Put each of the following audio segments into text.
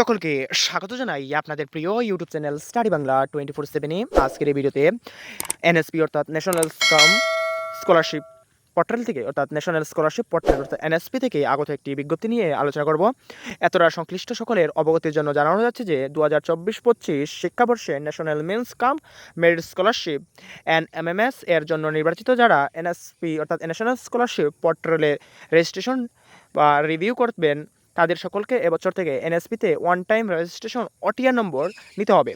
সকলকে স্বাগত জানাই আপনাদের প্রিয় YouTube channel study Bangla twenty four সেভেনে আজকের এই ভিডিওতে এনএসপি অর্থাৎ ন্যাশনাল স্কাম স্কলারশিপ পোর্টাল থেকে, অর্থাৎ ন্যাশনাল স্কলারশিপ পোর্টাল অর্থাৎ এনএসপি থেকে আগত একটি বিজ্ঞপ্তি নিয়ে আলোচনা করব। এতটা সংশ্লিষ্ট সকলের অবগতির জন্য জানানো যাচ্ছে যে দু হাজার চব্বিশ পঁচিশ শিক্ষাবর্ষে national means cum merit scholarship N MMS এর জন্য নির্বাচিত যারা এনএসপি অর্থাৎ ন্যাশনাল স্কলারশিপ পোর্টালে রেজিস্ট্রেশন বা রিভিউ করবেন তাদের সকলকে এবছর থেকে এনএসপিতে ওয়ান টাইম রেজিস্ট্রেশন অটিয়া নম্বর নিতে হবে।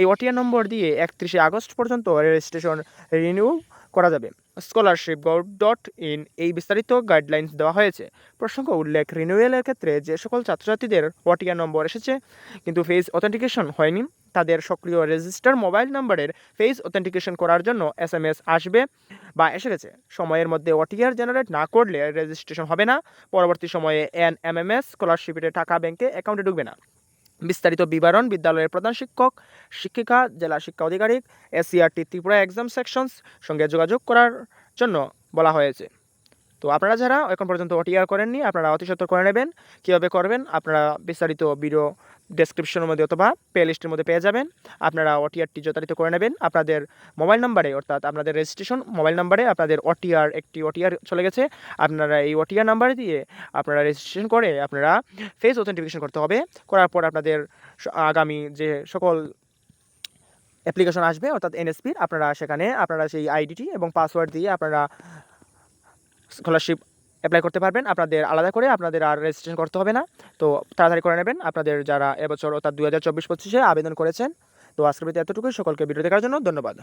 এই অটিয়া নম্বর দিয়ে একত্রিশে আগস্ট পর্যন্ত রেজিস্ট্রেশন রিনিউ করা যাবে। স্কলারশিপ গভ ডট ইন এই বিস্তারিত গাইডলাইন্স দেওয়া হয়েছে। প্রসঙ্গ উল্লেখ রিনিউয়ালের ক্ষেত্রে যে সকল ছাত্রছাত্রীদের অটিয়া নম্বর এসেছে, কিন্তু ফেস অথেন্টিকেশন হয়নি। তাদের সক্রিয় রেজিস্টার মোবাইল নম্বরের ফেস অথেন্টিকেশন করার জন্য এস এম এস আসবে। বা এসে গেছে। সময়ের মধ্যে ওটিআর জেনারেট না করলে রেজিস্ট্রেশন হবে না। পরবর্তী সময়ে এন এম এম এস স্কলারশিপের টাকা ব্যাংকে অ্যাকাউন্টে ঢুকবে না। বিস্তারিত বিবরণ বিদ্যালয়ের প্রধান শিক্ষক, শিক্ষিকা, জেলা শিক্ষা আধিকারিক এসিআরটি ত্রিপুরা এক্সাম সেকশনস সঙ্গে যোগাযোগ করার জন্য বলা হয়েছে। তো আপনারা যারা এখন পর্যন্ত ওটিআর করেননি, আপনারা অতি করে নেবেন। কীভাবে করবেন, আপনারা বিস্তারিত ভিডিও ডেসক্রিপশনের মধ্যে অথবা প্লে লিস্টের মধ্যে পেয়ে যাবেন। আপনারা ওটিআরটি যথারিত করে নেবেন। আপনাদের মোবাইল নাম্বারে অর্থাৎ আপনাদের রেজিস্ট্রেশন মোবাইল নাম্বারে আপনাদের ওটিআর একটি ওটিআর চলে গেছে। আপনারা এই ওটিআর নাম্বার দিয়ে আপনারা রেজিস্ট্রেশন করে আপনারা ফেস অথেন্টিফিকেশন করতে হবে। করার পর আপনাদের আগামী যে সকল অ্যাপ্লিকেশন আসবে, অর্থাৎ এনএসপির আপনারা সেখানে, আপনারা সেই আইডিটি এবং পাসওয়ার্ড দিয়ে আপনারা স্কলারশিপ অ্যাপ্লাই করতে পারবেন। আপনাদের আলাদা করে আপনাদের আর রেজিস্ট্রেশন করতে হবে না। তো তাড়াতাড়ি করে নেবেন। আপনাদের যারা এবছর অর্থাৎ দু হাজার চব্বিশ পঁচিশে আবেদন করেছেন, তো আজকের প্রতি এতটুকুই। সকলকে বিরোধী করার জন্য ধন্যবাদ।